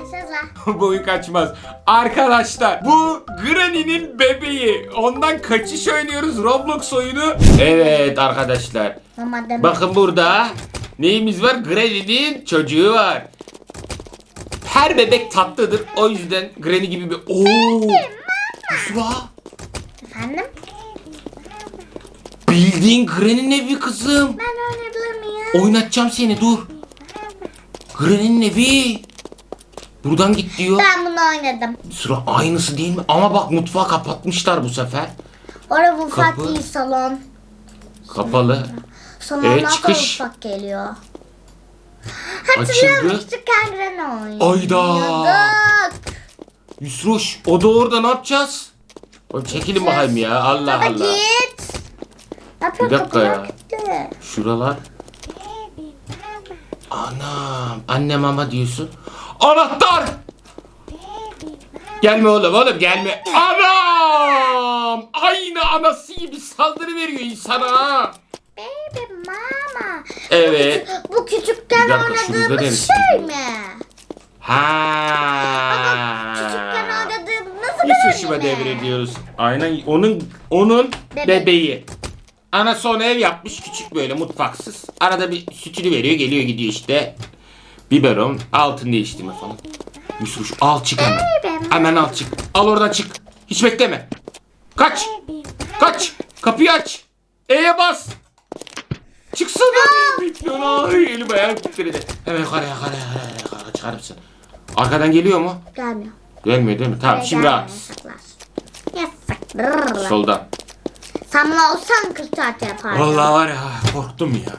Hızlı. Boyu kaçmaz. Arkadaşlar bu Granny'nin bebeği. Ondan kaçış oynuyoruz Roblox oyunu. Evet arkadaşlar. Mama deme. Bakın burada neyimiz var? Granny'nin çocuğu var. Her bebek tatlıdır. O yüzden Granny gibi bir... Oo! Yusra. Efendim? Bildiğin Granny'nin evi kızım. Ben oynayabilir miyim? Oynatacağım seni dur. Granny'nin evi. Buradan git diyor. Ben bunu oynadım. Sıra aynısı değil mi? Ama bak mutfağı kapatmışlar bu sefer. Orada mutfak Kapı. değil salon. Kapalı. Salondan sonra çıkış. mutfak geliyor. Hatırlıyor Açıldı. musun? Küçükken Gren oynuyorduk. Ayda. Yusroş o da orada ne yapacağız? Oğlum çekilin bakayım ya Allah Baba Allah. git. Ne yapıyor Bir dakika kapılar ya. kilitli. Şuralar. Anam. Annem ama diyorsun. Anahtar. Gelme oğlum oğlum gelme. Anam. Aynı anası gibi saldırı veriyor insana. ha. Baby mama. Evet. Bu küçükken Bir dakika, oynadığımız şey mi? Ha. Küçükken oynadığımız nasıl Yusuf'uma böyle mi? devrediyoruz. Aynen onun onun Bebek. bebeği. Anası ona ev yapmış küçük böyle mutfaksız. Arada bir sütünü veriyor geliyor gidiyor işte. Biberon altın değiştirme falan. Yusuf al çık hemen. Hemen al çık. Al oradan çık. Hiç bekleme. Kaç. Kaç. Kapıyı aç. E'ye bas. Bekliyor. Ay elim ayağım titredi. Hemen yukarıya yukarıya yukarıya yukarıya çıkar mısın? Arkadan geliyor mu? Gelmiyor. Gelmiyor değil mi? Tamam şimdi Gelmiyor, rahat. Yasaklaş. Yasak. Soldan. Bunu olsan kırtaat yapardın. Vallahi var ya korktum ya.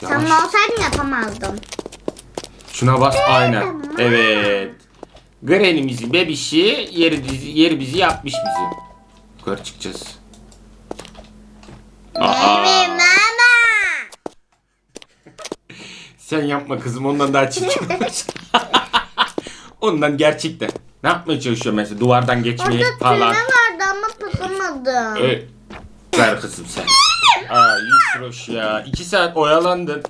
Sen Yavaş. bunu olsaydın yapamazdın. Şuna bas aynen. Evet. Granny'mizin bebişi yeri, dizi, yeri bizi yapmış bizi. Yukarı çıkacağız. Mama. Sen yapma kızım ondan daha çirkin olur. ondan gerçekten. Ne yapmaya çalışıyor mesela duvardan geçmeyi Orada falan. tüyme vardı ama tutamadım. Evet. Ver kızım sen. Aa Yusroş ya. iki saat oyalandın.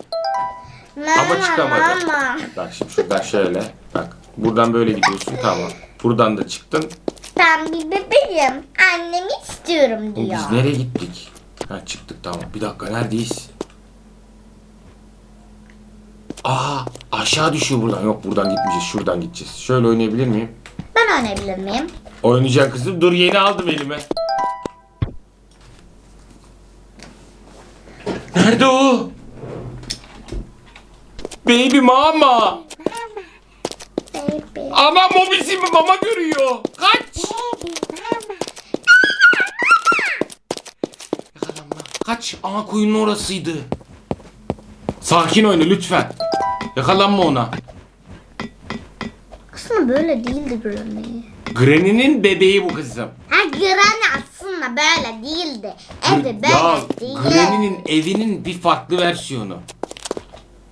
Ama çıkamadın. Mama. Bak şimdi şuradan şöyle. Bak buradan böyle gidiyorsun tamam. Buradan da çıktın. Ben bir bebeğim. Annemi istiyorum diyor. Biz nereye gittik? Ha çıktık tamam. Bir dakika neredeyiz? Aa aşağı düşüyor buradan. Yok buradan gitmeyeceğiz. Şuradan gideceğiz. Şöyle oynayabilir miyim? Ben oynayabilir miyim? Oynayacaksın kızım. Dur yeni aldım elime. Nerede o? Baby mama. Baby. Anam o bizi mama görüyor. Kaç. Yakalanma. Kaç. Aa kuyunun orasıydı. Sakin oyna lütfen. Yakalanma ona. Aslında böyle değildi Granny. Granny'nin bebeği bu kızım. Ha Granny aslında böyle değildi. Evi böyle ya değil. Granny'nin evinin bir farklı versiyonu.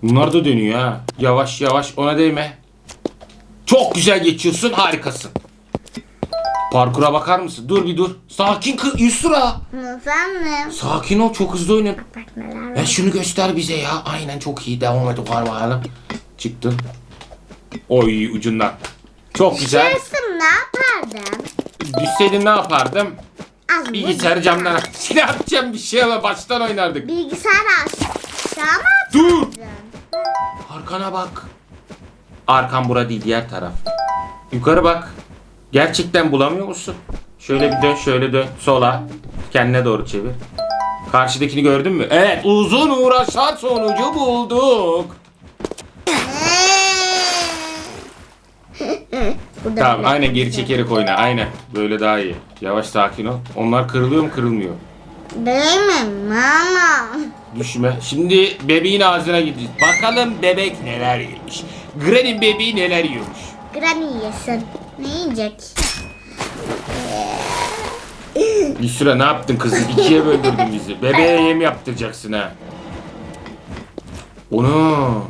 Bunlar da dönüyor ha. Yavaş yavaş ona değme. Çok güzel geçiyorsun harikasın. Parkura bakar mısın? Dur bir dur. Sakin kız Yusra. Efendim? Sakin ol çok hızlı oyna. Bak neler Ya var. şunu göster bize ya. Aynen çok iyi. Devam et yukarı bakalım. Çıktın. Oy ucundan. Çok güzel. Şurası ne yapardın? Düşseydin ne yapardım? Az Bilgisayarı camdan aç. Ne yapacağım bir şey ama baştan oynardık. Bilgisayar aşağı mı Dur. Arkana bak. Arkan bura değil diğer taraf. Yukarı bak. Gerçekten bulamıyor musun? Şöyle bir dön şöyle dön. Sola. Kendine doğru çevir. Karşıdakini gördün mü? Evet uzun uğraşlar sonucu bulduk. Burada Tamam aynen geri çekerek oyna aynen. Böyle daha iyi. Yavaş sakin ol. Onlar kırılıyor mu kırılmıyor. Değil mi mama? Düşme. Şimdi bebeğin ağzına gideceğiz. Bakalım bebek neler yemiş. Granny bebeği neler yiyormuş. Granny yesin. Ne yiyecek? Bir süre ne yaptın kızım? İkiye böldürdün bizi. Bebeğe yem yaptıracaksın ha. Onu.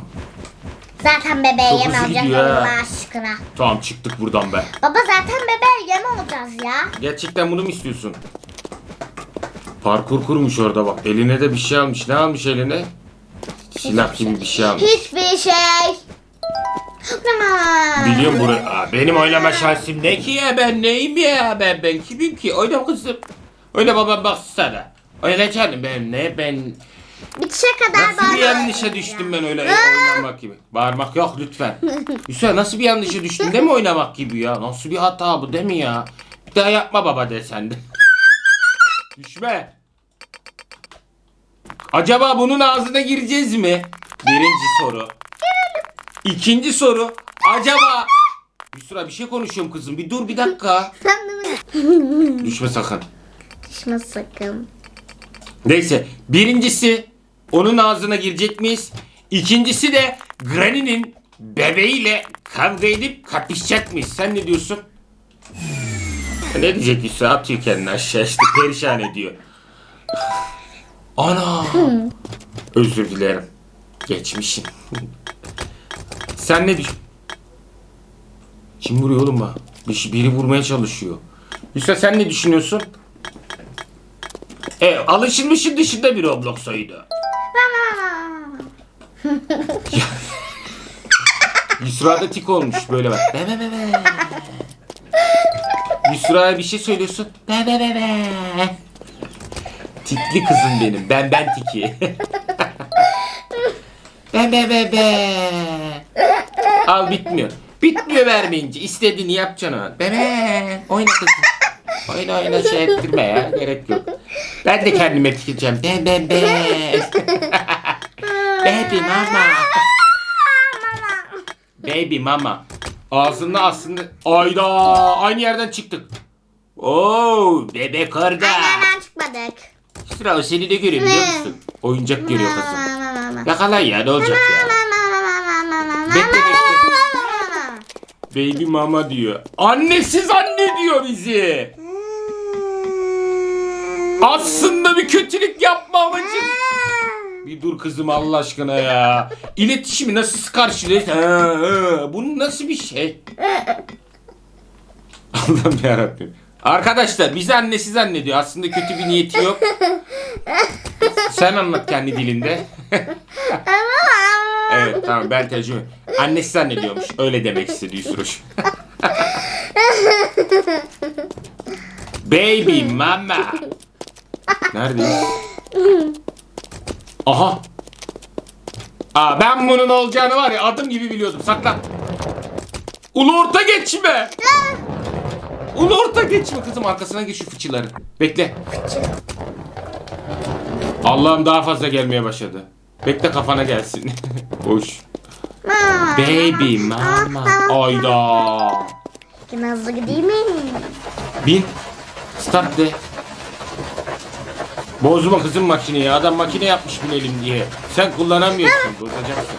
Zaten bebeğe Çok yem hızlı alacağız gidiyor ha. Allah aşkına. Tamam çıktık buradan be. Baba zaten bebeğe yem alacağız ya. Gerçekten bunu mu istiyorsun? Parkur kurmuş orada bak. Eline de bir şey almış. Ne almış eline? Silah gibi bir şey almış. Hiçbir şey. Biliyorum burayı. Aa, benim oynama şansım ne ki ya ben neyim ya ben ben kimim ki oyna kızım. Oyna babam baksana. Oyna canım ben ne ben Bitişe kadar nasıl bir yanlışa düştüm ben öyle oynamak gibi. Bağırmak yok lütfen. Hüseyin nasıl bir yanlışa düştün değil mi oynamak gibi ya? Nasıl bir hata bu değil mi ya? Bir daha yapma baba de sen de. Düşme. Acaba bunun ağzına gireceğiz mi? Birinci soru. İkinci soru. Acaba... Yusra bir şey konuşuyorum kızım. Bir dur bir dakika. Sen de Düşme sakın. Düşme sakın. Neyse. Birincisi onun ağzına girecek miyiz? İkincisi de Granny'nin bebeğiyle kavga edip kapışacak mıyız? Sen ne diyorsun? Ne diyecek Yusra? Atıyor kendini aşağı işte perişan ediyor. Ana! Özür dilerim. Geçmişim. Sen ne düşün? Kim vuruyor oğlum bana? Bir- Biri vurmaya çalışıyor. Yusra sen ne düşünüyorsun? E, alışılmışın dışında bir Roblox oyunu. Yusra'da tik olmuş böyle bak. Be be be be. Yusra'ya bir şey söylüyorsun. Be be be be. Tikli kızım benim. Ben ben tiki. be be be be. Al bitmiyor. Bitmiyor vermeyince. İstediğini yapacaksın ha. Be be. Oyna kızım. Oyna oyna şey ettirme ya. Gerek yok. Ben de kendime tikeceğim. Be be be. Baby mama. Baby mama. Ağzında aslında... Ayda aynı yerden çıktık. Oo bebek orada. Nereden çıkmadık? Sıra o seni de görüyor biliyor musun? Oyuncak görüyor kızım. Yakala ya ne olacak ya. Bekle bekle. Baby mama diyor. Annesiz anne diyor bizi. Aslında bir kötülük yapma amacım. Bir dur kızım Allah aşkına ya. İletişimi nasıl ha. Bu nasıl bir şey? Allah'ım yarabbim. Arkadaşlar bizi annesi zannediyor. Aslında kötü bir niyeti yok. Sen anlat kendi dilinde. evet tamam ben tercüme. Annesi zannediyormuş. Öyle demek istedi Yusruş. Baby mama. Neredeyiz? Aha. Aa ben bunun olacağını var ya adım gibi biliyordum. Saklan. Ulu orta geçme. Ulu orta geçme kızım arkasına geç şu fıçıları. Bekle. Allah'ım daha fazla gelmeye başladı. Bekle kafana gelsin. Boş. Baby mama. Ayda. Yine hızlı gideyim mi? Bin. Start de. Bozma kızım makineyi. Adam makine yapmış binelim diye. Sen kullanamıyorsun. Bozacaksın.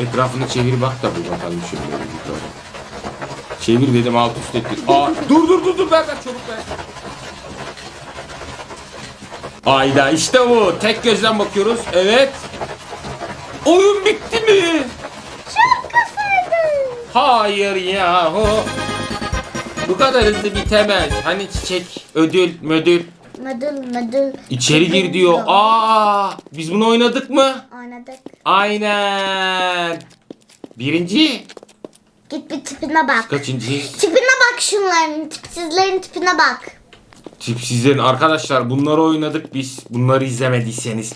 Etrafını çevir bak da bir bakalım yukarı. Çevir dedim alt üst ettir. Aa, dur dur dur dur ver ver çabuk ver. Ayda işte bu. Tek gözden bakıyoruz. Evet. Oyun bitti mi? Çok kısaydı. Hayır yahu. Bu kadar hızlı bitemez. Hani çiçek, ödül, mödül. Müdür müdür. İçeri gir diyor. Aa, biz bunu oynadık mı? Oynadık. Aynen. Birinci. Git bir tipine bak. Kaçıncı? Tipine bak şunların. Tipsizlerin tipine bak. Tipsizlerin arkadaşlar bunları oynadık biz. Bunları izlemediyseniz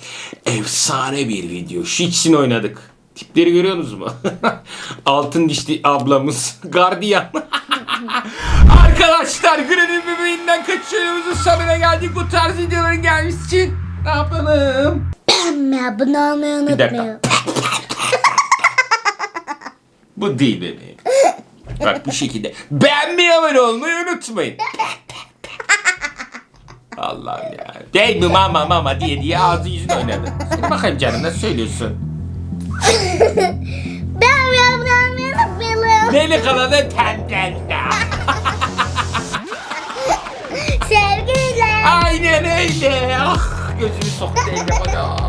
efsane bir video. Şu ikisini oynadık. Tipleri görüyorsunuz mu? Altın dişli ablamız. Gardiyan. arkadaşlar Granny bebeğinden kaçıyoruzun sonuna geldik. Bu tarz videoların gelmesi için ne yapalım? Olmayı Bir dakika. unutmayın. Bu değil bebeğim. Bak bu şekilde. Beğenmeyi abone olmayı unutmayın. Allah'ım ya. Değil mi mama mama diye diye ağzı yüzünü oynadı. Söyle bakayım canım nasıl söylüyorsun? Pembe abone olmayı unutmayalım. Deli kanalı ten ten ten. Aynen öyle. Ah gözümü soktu eline bana.